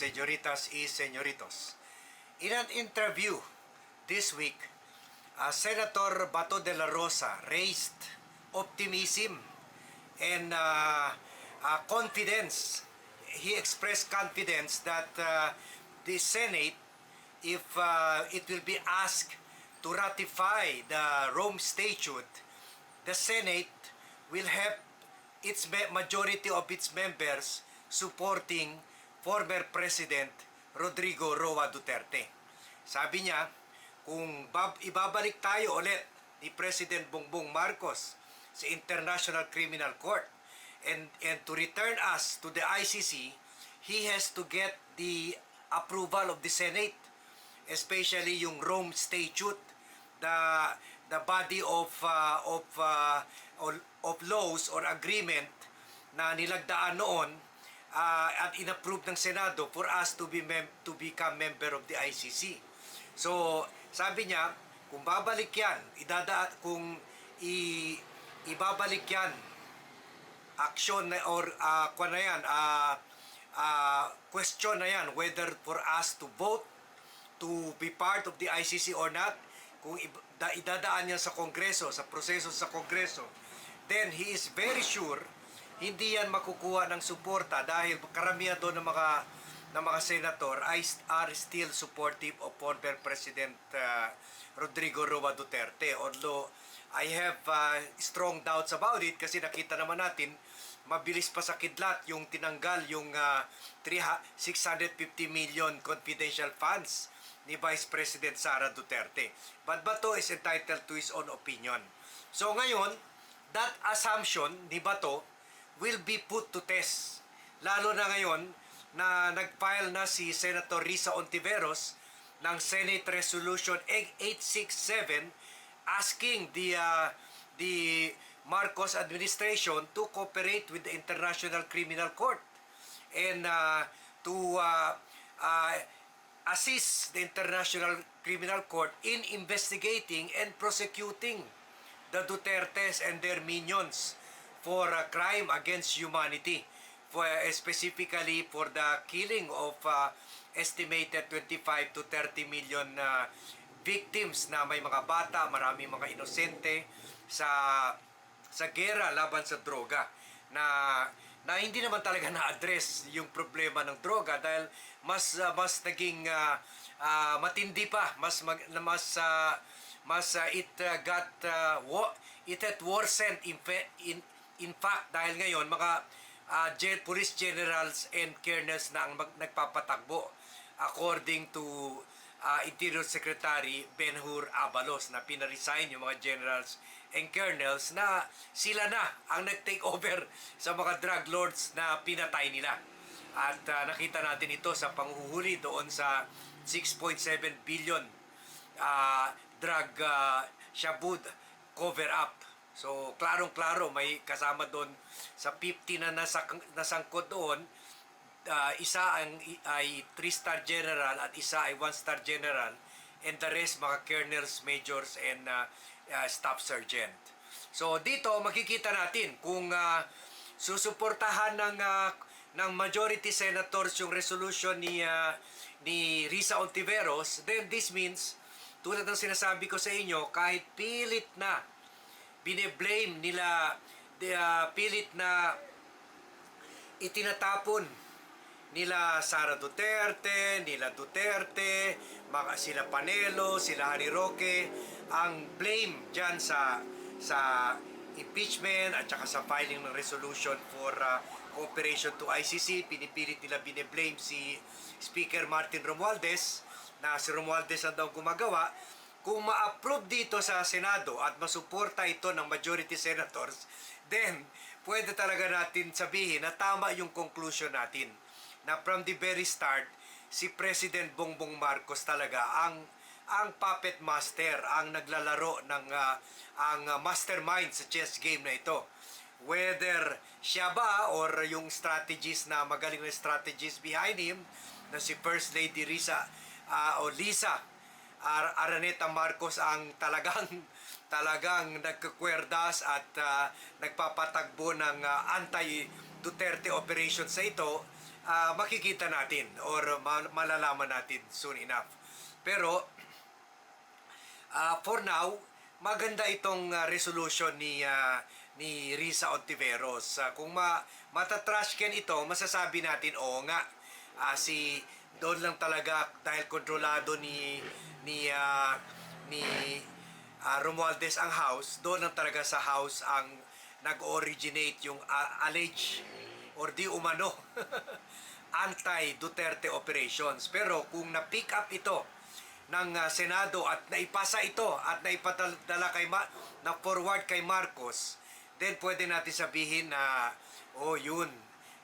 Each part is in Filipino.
señoritas y señoritos. In an interview this week, uh, Senator Bato de la Rosa raised optimism and uh, uh, confidence. He expressed confidence that uh, the Senate, if uh, it will be asked to ratify the Rome Statute, the Senate will have its majority of its members supporting former President Rodrigo Roa Duterte. Sabi niya, kung bab- ibabalik tayo ulit ni President Bongbong Marcos sa International Criminal Court and and to return us to the ICC, he has to get the approval of the Senate, especially yung Rome Statute, the the body of uh, of uh, of laws or agreement na nilagdaan noon uh, at inapprove ng Senado for us to be mem- to become member of the ICC. So, sabi niya, kung babalik yan, idada kung i ibabalik yan action na or uh, kwan na yan, uh, uh, question na yan whether for us to vote to be part of the ICC or not, kung idadaan yan sa Kongreso, sa proseso sa Kongreso, then he is very sure hindi yan makukuha ng suporta dahil karamihan doon ng mga ng mga senator ay are still supportive of former President uh, Rodrigo Roa Duterte. Although I have uh, strong doubts about it kasi nakita naman natin mabilis pa sa kidlat yung tinanggal yung uh, 300 650 million confidential funds ni Vice President Sara Duterte. But Bato is entitled to his own opinion. So ngayon, that assumption ni Bato will be put to test. Lalo na ngayon na nag-file na si Senator Risa Ontiveros ng Senate Resolution 867 asking the uh, the Marcos administration to cooperate with the International Criminal Court and uh, to uh, uh, assist the International Criminal Court in investigating and prosecuting the Dutertes and their minions for a crime against humanity for uh, specifically for the killing of uh, estimated 25 to 30 million uh, victims na may mga bata, marami mga inosente sa sa gera laban sa droga na na hindi naman talaga na-address yung problema ng droga dahil mas uh, mas naging uh, uh, matindi pa mas mag, mas uh, mas uh, it uh, got uh, wo- it had worsened in, in in fact dahil ngayon mga uh, gen- police generals and colonels na ang mag- nagpapatakbo according to uh, Interior Secretary Ben-Hur Abalos na pinaresign yung mga generals and colonels na sila na ang nag-take over sa mga drug lords na pinatay nila. At uh, nakita natin ito sa panghuhuli doon sa 6.7 billion uh, drug uh, shabud cover up. So, klarong-klaro may kasama doon sa 50 na nasak nasangkot doon uh, isa ang ay 3-star general at isa ay 1-star general and the rest mga colonels, majors and uh, uh, staff sergeant. So dito makikita natin kung uh, susuportahan ng uh, ng majority senators yung resolution ni uh, ni Risa Ontiveros, then this means tulad ng sinasabi ko sa inyo, kahit pilit na bine-blame nila uh, pilit na itinatapon nila Sara Duterte, nila Duterte, mga sila Panelo, sila Harry Roque, ang blame dyan sa sa impeachment at saka sa filing ng resolution for uh, cooperation to ICC, pinipilit nila bine-blame si Speaker Martin Romualdez na si Romualdez ang daw gumagawa kung ma-approve dito sa Senado at masuporta ito ng majority senators, then pwede talaga natin sabihin na tama yung conclusion natin na from the very start, si President Bongbong Marcos talaga ang ang puppet master, ang naglalaro ng ah, ang mastermind sa chess game na ito. Whether siya ba or yung strategies na magaling na strategies behind him na si First Lady Risa ah, o Lisa Ar- Araneta Marcos ang talagang talagang nagkakwerdas at ah, nagpapatagbo ng ah, anti Duterte operation sa ito ah, makikita natin or ma- malalaman natin soon enough. Pero ah, for now, maganda itong ah, resolution ni ah, ni Risa Ontiveros. Ah, kung ma matatrash can ito, masasabi natin oo nga. Ah, si doon lang talaga dahil kontrolado ni ni ah, ni ah, Romualdez ang house, doon lang talaga sa house ang nag-originate yung ah, alleged or di umano anti-Duterte operations. Pero kung na-pick up ito ng ah, Senado at naipasa ito at naipadala kay Ma- na forward kay Marcos, then pwede natin sabihin na oh yun,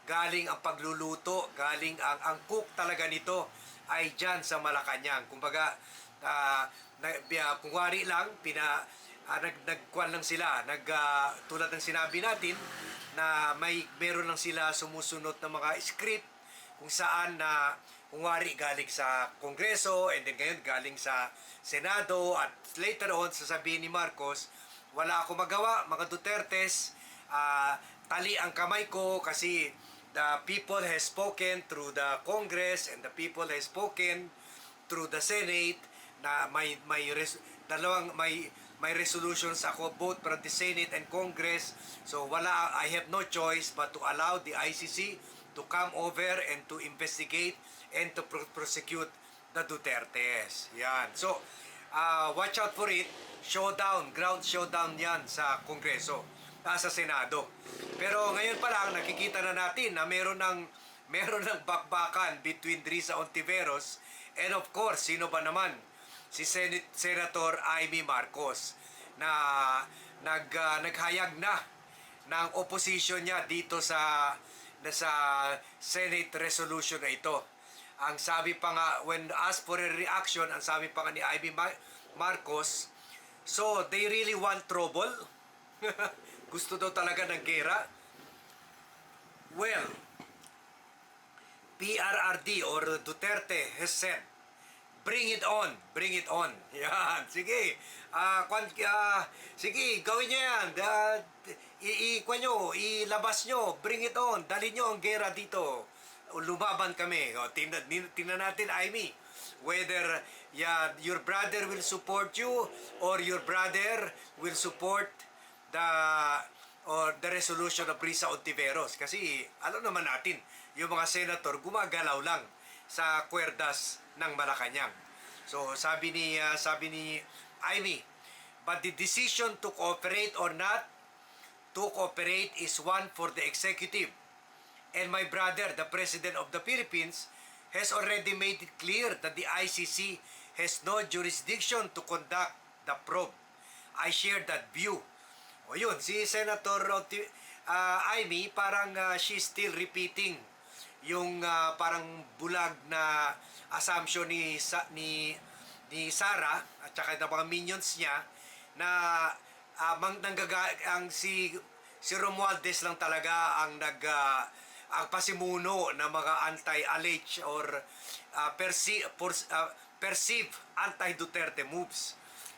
galing ang pagluluto, galing ang ang cook talaga nito ay diyan sa Malacanang. Kumbaga ah, na, uh, kung wari lang pina ah, nag nagkuan lang sila, nag ah, tulad ng sinabi natin na may meron lang sila sumusunod na mga script kung saan na kung wari galing sa Kongreso and then ngayon galing sa Senado at later on sasabihin ni Marcos wala ako magawa mga Dutertes ah, tali ang kamay ko kasi the people has spoken through the Congress and the people has spoken through the Senate na may may res, dalawang may may resolutions ako both from the Senate and Congress. So wala I have no choice but to allow the ICC to come over and to investigate and to pro- prosecute the Dutertes. Yan. So uh, watch out for it. Showdown ground showdown yan sa Kongreso ah, sa Senado. Pero ngayon pa lang nakikita na natin na meron ng meron ng bakbakan between Risa Ontiveros and of course sino ba naman si Senate Senator Amy Marcos na nag ah, naghayag na ng opposition niya dito sa na sa Senate resolution na ito. Ang sabi pa nga when asked for a reaction, ang sabi pa nga ni Amy Ma- Marcos, so they really want trouble? Gusto daw talaga ng gera? Well, PRRD or Duterte has said, bring it on, bring it on. Yan, sige. Ah, kwan, ah, sige, gawin niyo yan. Da, i, i, kwan nyo, ilabas nyo, bring it on. Dali nyo ang gera dito. Lumaban kami. O, tingnan, tingnan natin, Amy, whether yeah, your brother will support you or your brother will support the or the resolution of Risa Ontiveros kasi alam naman natin yung mga senator gumagalaw lang sa kwerdas ng Malacanang. So sabi ni ah, sabi ni Amy, but the decision to cooperate or not to cooperate is one for the executive. And my brother, the president of the Philippines, has already made it clear that the ICC has no jurisdiction to conduct the probe. I share that view. O yun, si Senator ah, Amy, parang ah, she's still repeating yung ah, parang bulag na assumption ni sa, ni ni Sara at saka ng mga minions niya na ah, mang, nanggaga, ang si si Romualdez lang talaga ang nag ah, ang pasimuno ng mga anti-alleged or uh, perceive, perceive anti-Duterte moves.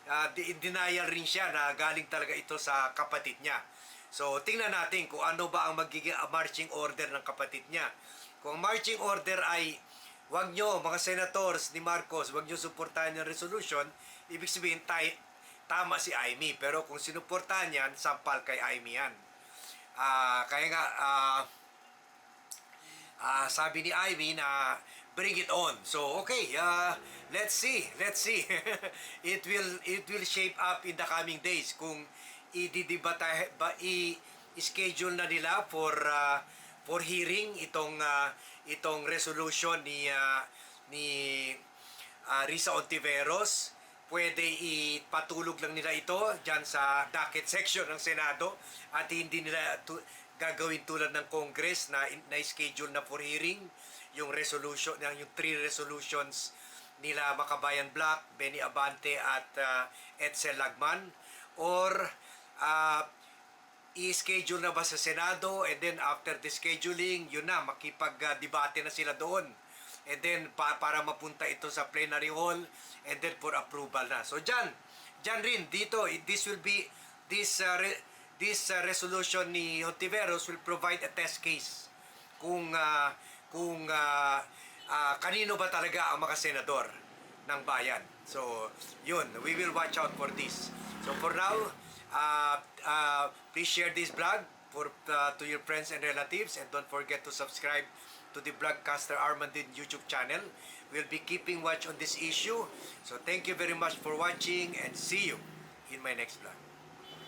Uh, denial rin siya na galing talaga ito sa kapatid niya. So, tingnan natin kung ano ba ang magiging uh, marching order ng kapatid niya. Kung marching order ay wag nyo, mga senators ni Marcos, wag nyo suportahan yung resolution, ibig sabihin tay, tama si Amy. Pero kung sinuportahan yan, sampal kay Amy yan. Ah, kaya nga, ah, Ah, sabi ni Ivy na bring it on. So okay, uh, let's see, let's see. it will it will shape up in the coming days kung ididibata ba i-schedule na nila for uh, for hearing itong uh, itong resolution ni uh, ni uh, Risa Ontiveros. Pwede ipatulog lang nila ito diyan sa docket section ng Senado at hindi nila tu- gagawin tulad ng Congress na na schedule na for hearing yung resolution yung three resolutions nila Makabayan Black, Benny Abante at uh, Edsel Lagman or uh, i-schedule na ba sa Senado and then after the scheduling yun na makipag-debate na sila doon and then pa- para mapunta ito sa plenary hall and then for approval na so dyan dyan rin dito this will be this uh, re- this uh, resolution ni Hontiveros will provide a test case kung uh, kung ah, ah, kanino ba talaga ang mga senador ng bayan. So, yun, we will watch out for this. So for now, uh, uh, please share this vlog for uh, to your friends and relatives and don't forget to subscribe to the Vlogcaster Armandin YouTube channel. We'll be keeping watch on this issue. So thank you very much for watching and see you in my next vlog.